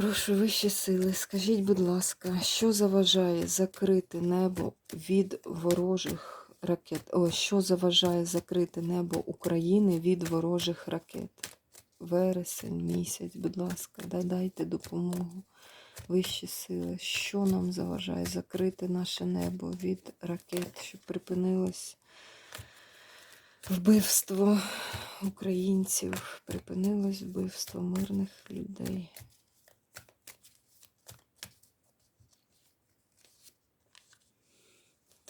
Прошу вищі сили, скажіть, будь ласка, що заважає закрити небо від ворожих ракет? О, що заважає закрити небо України від ворожих ракет? Вересень, місяць, будь ласка, да- дайте допомогу. Вищі сили, що нам заважає закрити наше небо від ракет, щоб припинилось вбивство українців, припинилось вбивство мирних людей.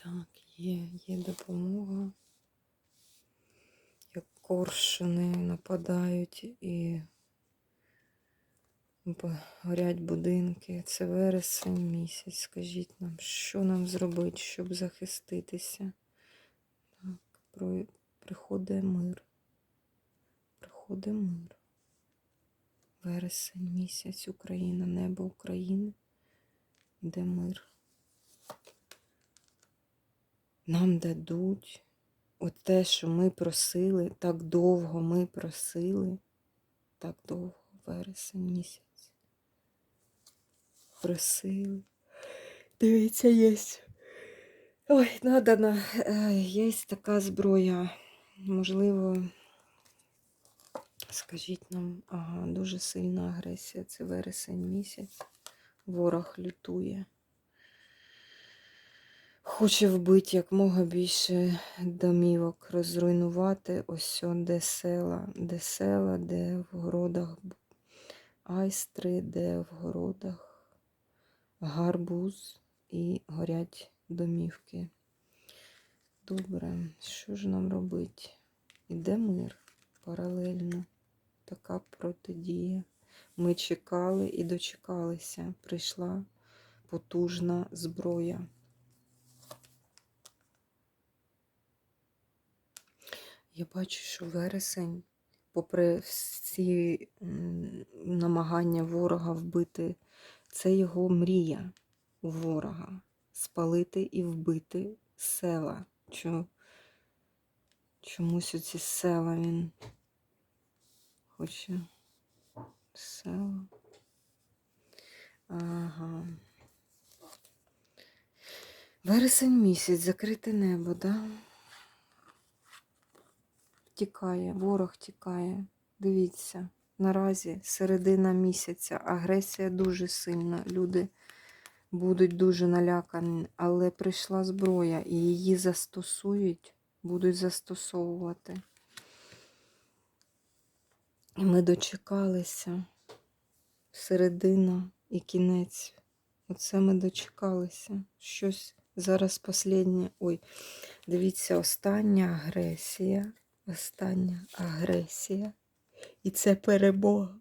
Так, є, є допомога. Як коршуни нападають і горять будинки. Це вересень місяць. Скажіть нам, що нам зробити, щоб захиститися? Так, приходить мир. Приходить мир. Вересень місяць, Україна, небо України, де мир. Нам дадуть от те, що ми просили, так довго ми просили, так довго, вересень місяць. Просили. Дивіться, є. Ой, надана, е, є така зброя. Можливо, скажіть нам, ага, дуже сильна агресія. Це вересень місяць. Ворог лютує. Хоче вбити якмога більше домівок, розруйнувати ось де села, де села, де в городах айстри, де в городах гарбуз і горять домівки. Добре, що ж нам робити? Іде мир паралельно. Така протидія. Ми чекали і дочекалися. Прийшла потужна зброя. Я бачу, що вересень, попри всі намагання ворога вбити, це його мрія ворога спалити і вбити села. Чо, чомусь оці села він хоче села. Ага. Вересень місяць, закрите небо, да? Тікає, ворог тікає. Дивіться, наразі середина місяця, агресія дуже сильна. Люди будуть дуже налякані, але прийшла зброя і її застосують, будуть застосовувати. І ми дочекалися. Середина і кінець. Оце ми дочекалися. Щось зараз останнє. Ой, дивіться, остання агресія. Остання агресія. І це перемога.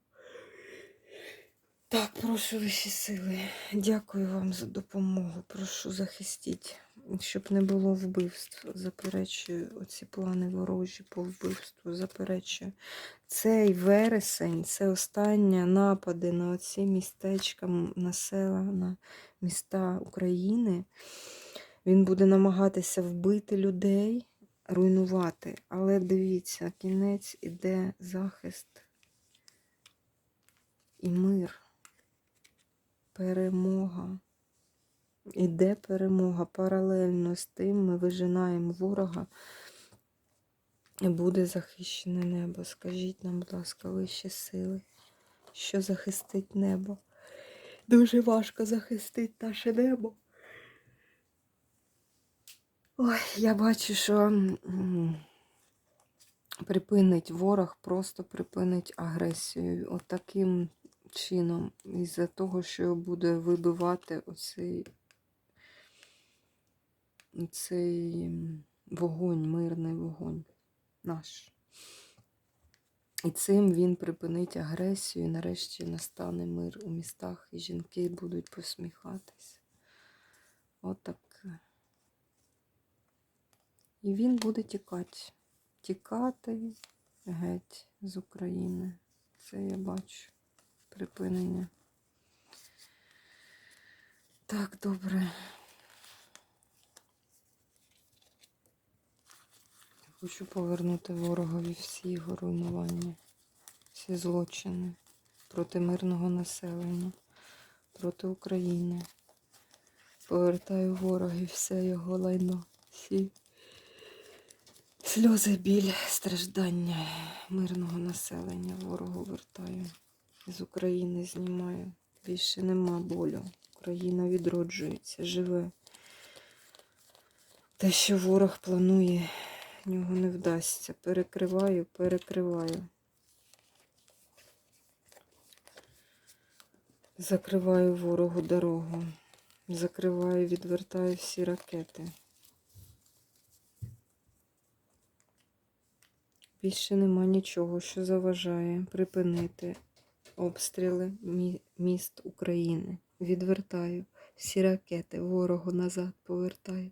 Так, прошу вищі сили. Дякую вам за допомогу. Прошу захистіть, щоб не було вбивств. Заперечую оці плани ворожі по вбивству. Заперечую. Цей вересень це останні напади на оці містечка, на села, на міста України. Він буде намагатися вбити людей, руйнувати. Але дивіться, кінець іде захист і мир. Перемога. Іде перемога. Паралельно з тим ми вижинаємо ворога. І буде захищене небо. Скажіть нам, будь ласка, вищі сили, що захистить небо. Дуже важко захистити наше небо. Ой, я бачу, що припинить ворог, просто припинить агресію. От таким чином. Із-за того, що буде вибивати оцей, оцей вогонь, мирний вогонь наш. І цим він припинить агресію, і нарешті настане мир у містах, і жінки будуть посміхатися. Отак. І він буде тікати. Тікати геть з України. Це я бачу припинення. Так, добре. Хочу повернути ворогові всі його руйнування, всі злочини. проти мирного населення, проти України. Повертаю ворогів все його лайно, всі сльози, біль, страждання мирного населення. Ворогу вертаю. З України знімаю. Більше нема болю. Україна відроджується, живе. Те, що ворог планує, нього не вдасться. Перекриваю, перекриваю. Закриваю ворогу дорогу. Закриваю, відвертаю всі ракети. Більше нема нічого, що заважає припинити обстріли міст України. Відвертаю всі ракети, ворогу назад повертаю.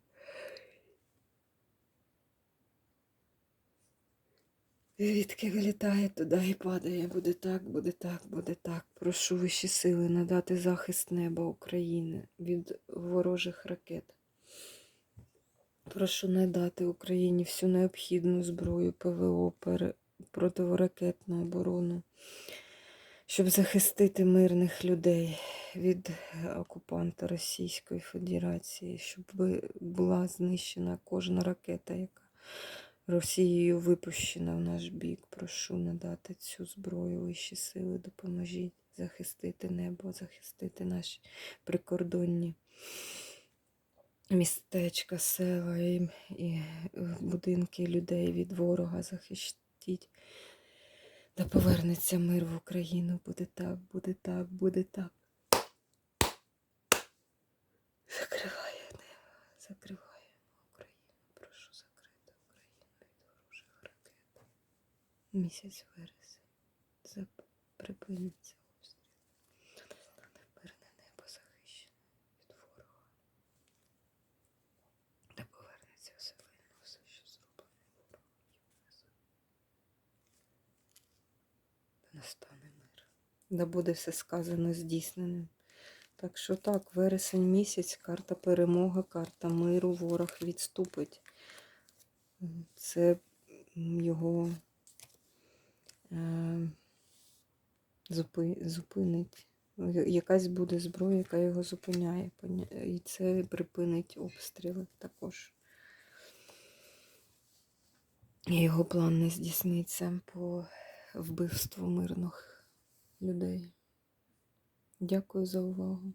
Звідки вилітає туди і падає. Буде так, буде так, буде так. Прошу вищі сили надати захист неба України від ворожих ракет. Прошу надати Україні всю необхідну зброю ПВО, противоракетну оборону, щоб захистити мирних людей від окупанта Російської Федерації, щоб була знищена кожна ракета, яка Росією випущена в наш бік. Прошу надати цю зброю, вищі сили, допоможіть захистити небо, захистити наші прикордонні містечка, села і, і е, будинки людей від ворога захистіть. Да повернеться мир в Україну. Буде так, буде так, буде так. Закриває небо, закриває Україну. Прошу закрити Україну від ворожих ракет. Місяць вересень. Припиниться обстріл. Мирне небо захищене від ворога. Та повернеться все що зроблено ворогом. Та настане мир. Да буде все сказано здійсненим. Так що так, вересень місяць, карта перемоги, карта миру, ворог відступить. Це його е, зупи, зупинить. Якась буде зброя, яка його зупиняє. І це припинить обстріли також. І його план не здійсниться по вбивству мирних людей. Дякую за увагу.